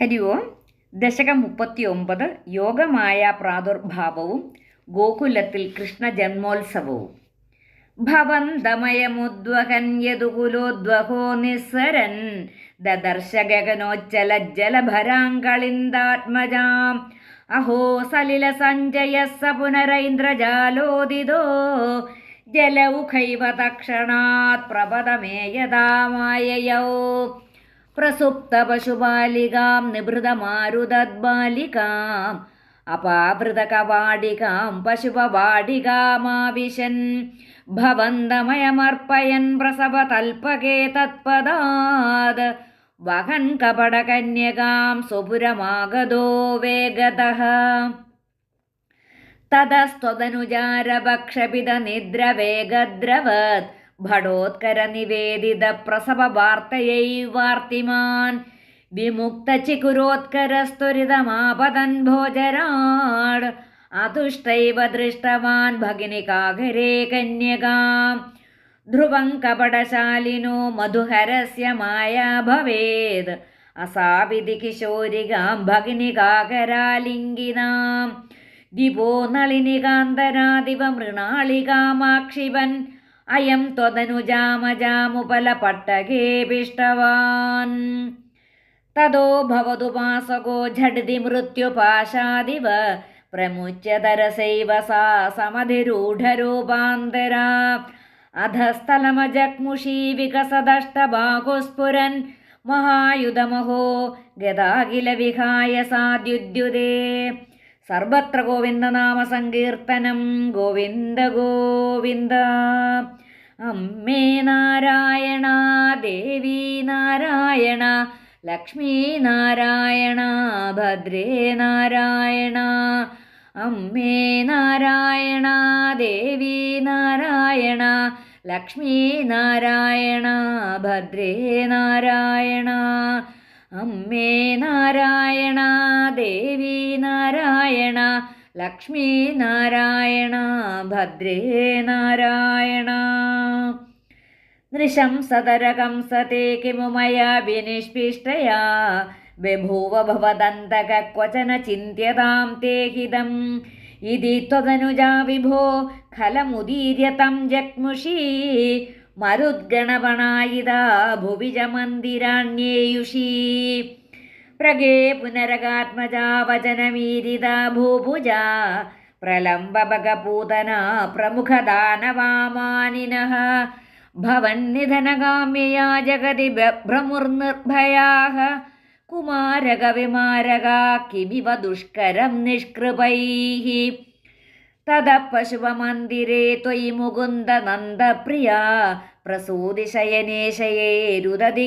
ഹരി ഓം. ദശകം മുപ്പത്തി ഒമ്പത് യോഗമായ പ്രാദുർഭാവവും ഗോകുലത്തിൽ കൃഷ്ണ ജന്മോത്സവവും. ഭവന്തമയമുദ്വഹൻ യതുകുലോദ്വഹോ നിസ്സരൻ. ദദർശ ഗഗനോജ്ജലജ്ജലഭരാങ്കളിന്ദാത്മജാം അഹോ സലില സഞ്ജയ സ പുനരൈന്ദ്രജാലോദിതോ ജലൗഖൈവ തക്ഷണാത് പ്രപദമേയതാമായയൗ. പ്രസുപ്തപശുബാലികാം നിഭൃതമാരുതദ്ബാലികാം അപാവൃതകവാടികാം പശുപവാടികാമാവിശൻ ഭവന്തമയമർപ്പയൻ പ്രസവതൽപകേ തത്പദാത് വഹൻ കപടകന്യകാം സുപുരമാഗതോ വേഗതഃ. തതസ്ത്വതനുജാരഭക്ഷപിത നിദ്രവേഗദ്രവത് ഭടോത്കരനിവേദിത ചികുരോത്കര സ്തുരിതമാപതൻ ഭോജരാട് അതുഷ്ടൈവ ദൃഷ്ടവാൻ ഭഗിനികാഗരേ കന്യകാം. ധ്രുവം കപടശാലിനോ മധുഹരസ്യ മായ ഭവേത് അസാവിധി കിശോരികാം ഭഗിനികാകരാലിംഗിനാം ദിവോ നളിനികാന്തരാദിവ മൃണാളികാമാക്ഷിപൻ അയം ത്വതനുജാമജാമുപലപട്ടകേപിഷ്ടവാൻ തതോ ഭവതുപാസകോ ഝടിതി മൃത്യുപാശാദിവ. പ്രമുച്യതരസൈവ സാ സമധിരൂഢരൂപാന്തരാ അധസ്ഥലമജഗ്മുഷീ വികസദഷ്ടബാഹുസ്ഫുരൻ. മഹായുധമഹോ ഗതാകില വിഹായ സാദ്യുദ്യുതേ. സർവത്ര ഗോവിന്ദ നാമ സങ്കീർത്തനം ഗോവിന്ദ ഗോവിന്ദ. അമ്മേ നാരായണ ദേവി നാരായണ ലക്ഷ്മീ നാരായണ ഭദ്രേ നാരായണ. അമ്മേ നാരായണ ദേവി നാരായണ ലക്ഷ്മീ നാരായണ ഭദ്രേ നാരായണ. അമ്മേ നാരായണ ദേവി നാരായണ ലക്ഷ്മീ നാരായണ ഭദ്രേ നാരായണ. നൃശംസതരകംസത്തെ കിമു മയാ വിനിഷ്പിഷ്ടയാ ബഭൂവ ഭവദന്തക ക്വചന ചിന്ത്യതാം തേ ഹിതം. ഇതി ത്വതനുജാ വിഭോ ഖലമുദീര്യ തം മരുദ്ഗണപണായിതാ ഭുവിജ മന്ദിരാണ്യേയുഷീ. പ്രഗേ പുനരകാത്മജാ വചനമീരിത ഭൂഭുജ. പ്രലംബഭഗപൂതന പ്രമുഖദാനവാമാനിനഃ ഭവന്നിധനകാമ്യയാ ജഗതി ഭ്രമുർനിർഭയാः കുമാരകവിമാരക കിമിവ ദുഷ്കരം നിഷ്കൃപൈः തദപശുവമന്ദിരേ പശുപമന്ദിരേ ത്വയി മുകുന്ദനന്ദപ്രിയ പ്രസൂതിശയനേശയേ രുദതി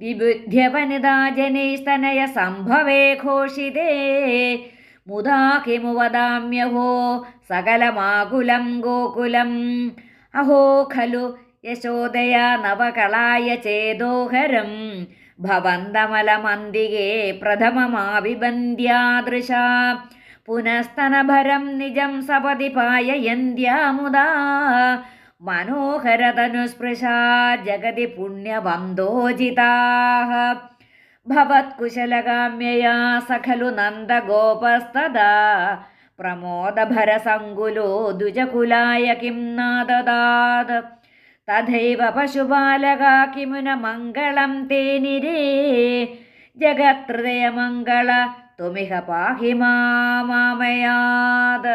കിഞ്ചിദഞ്ജത്പദേ വിബുദ്ധ്യവനിതാ ജനൈസ്തനയ സംഭവേ ഘോഷിതേ. മുദാ കിമു വദാമ്യഹോ സകലമാകുലം ഗോകുലം. അഹോ ഖലു യശോദയാ നവകളായ ചേതോഹരം. ഭവന്തമലമന്തികേ പ്രഥമമാവിബന്ധ്യാദൃശ. പുനസ്തനഭരം നിജം മനോഹരതനുസ്പൃശാ ജഗതി പുണ്യവന്തോജിതാः ഭവത്കുശലകാമ്യയാ സഖലു നന്ദഗോപസ്തദാ പ്രമോദഭരസങ്കുലോ ദ്വിജകുലായ കിം നാദദാത് തഥൈവ പശുപാലകാ കിമുന മംഗളം തേനിരേ. ജഗത്ഹൃദയമംഗള ത്വമിഹ പാഹി മാമയാത്